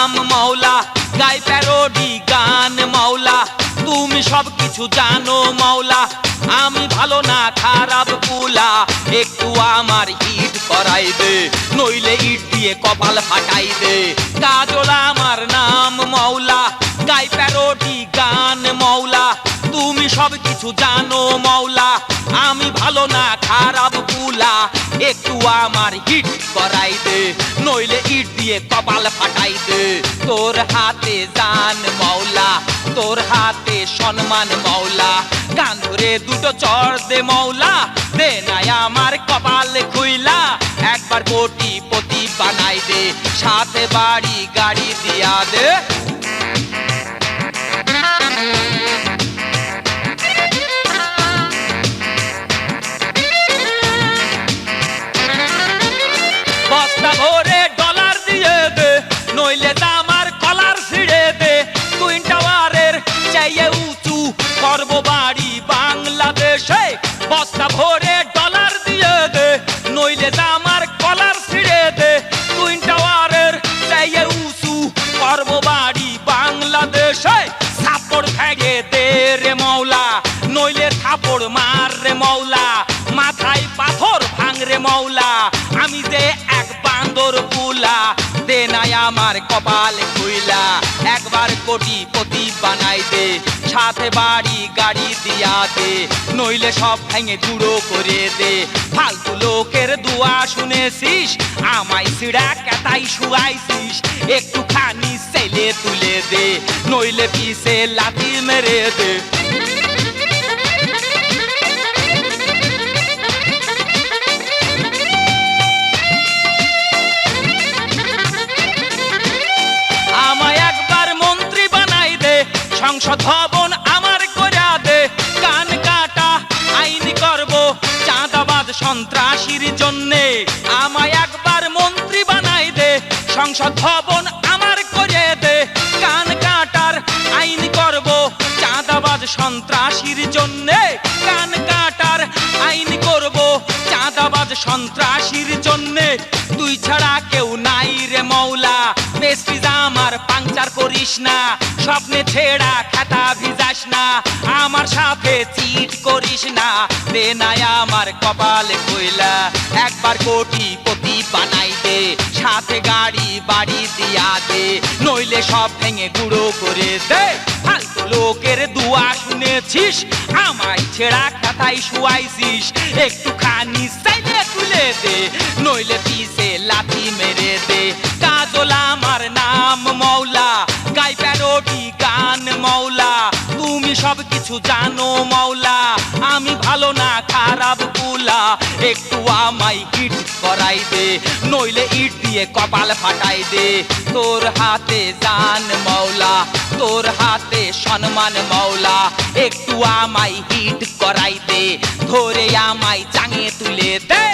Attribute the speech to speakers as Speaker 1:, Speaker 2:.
Speaker 1: নাম মাওলা, গাই প্যারোডি গান মাওলা, তুমি সব কিছু জানো মাওলা, আমি ভালো না খারাপ পুলা একটু আমার ইট করাই দে, নইলে ইট দিয়ে কপাল ফাটাই দে। কাজল আমার নাম মাওলা, গাই প্যারোডি গান মাওলা, তুমি সব কিছু জানো মাওলা, আমি ভালো না খারাপ আমার হিট করাই দে নইলে ইট দিয়ে কপাল ফাটাই দে তোর হাতে জান মাওলা, তোর হাতে সম্মান মাওলা। কান ধরে দুটো চর দে মাওলা, দে নাই আমার কপাল খুইলা। একবার কোটি পতি বানাই দে সাথে বাড়ি গাড়ি দিয়া দে। নইলে আমার কলার ছিঁড়ে দে। টুইন টাওয়ারের চাইয়ে উঁচু করব বাড়ি বাংলাদেশে বস্তা ভরে ডলার দিয়ে দে। নইলে আমার কলার ছিঁড়ে দে। টুইন টাওয়ারের চাইয়ে উঁচু করব বাড়ি বাংলাদেশে সাপড় ভেঙে দে রে মৌলা নইলে থাপড় মার রে মৌলা মাথায় পাথর ভাঙ রে মৌলা আমি যে এক বান্দর পুলা। আমার কপাল খুইলা, একবার কোটি পতি বানাই দে সাথে বাড়ি গাড়ি দিয়া দে, নইলে সব ভেঙে গুঁড়ো করে দে। ফালতু লোকের দুয়া শুনেছিস, আমায় সিড়া কেতাই শুয়াইছিস, একটুখানি সেলে তুলে দে, নইলে পিছে লাথি মেরে দে। সংসদ আমার করা দে। কান কাটা, আইন করব চাঁদাবাদ সন্ত্রাসীর জন্যে। আমায় একবার মন্ত্রী বানাই দে, সংসদ ভবন আমার করে দে। কান কাটার আইন করব চাঁদাবাদ সন্ত্রাসীর জন্যে। কান কাটার আইন করব চাঁদাবাদ সন্ত্রাসীর জন্যে। তুই ছাড়া কেউ নাই রে মৌলা পেস্টিজ আমার পাংচার করিস না। স্বপ্নে ছেড়া ভিজাস না, আমার সাথে চিট করিস না। দে নাই আমার কপালে কইলা, একবার কোটি পতি বানাই দে, সাথে গাড়ি বাড়ি দিয়া দে, নইলে সব ভেঙে গুঁড়ো করে দে। লোকের দুয়া শুনেছিস, আমায় ছেড়া খাতায় শুয়াইছিস, একটুখানি সাইডে তুলে দে, নইলে পিছে লাথি মেরে দে। কাজল আমার নাম মৌলা, গাই প্যারোটি গান মৌলা। কিছু জানো মৌলা, আমি ভালো না, খারাপ পুলা একটু আমায় হিট করাই দে, নইলে ইট দিয়ে কপাল ফাটাই দে। তোর হাতে জান মৌলা, তোর হাতে সম্মান মৌলা, একটু আমায় হিট করাই দে, ধরে আমায় চাঙে তুলে দে।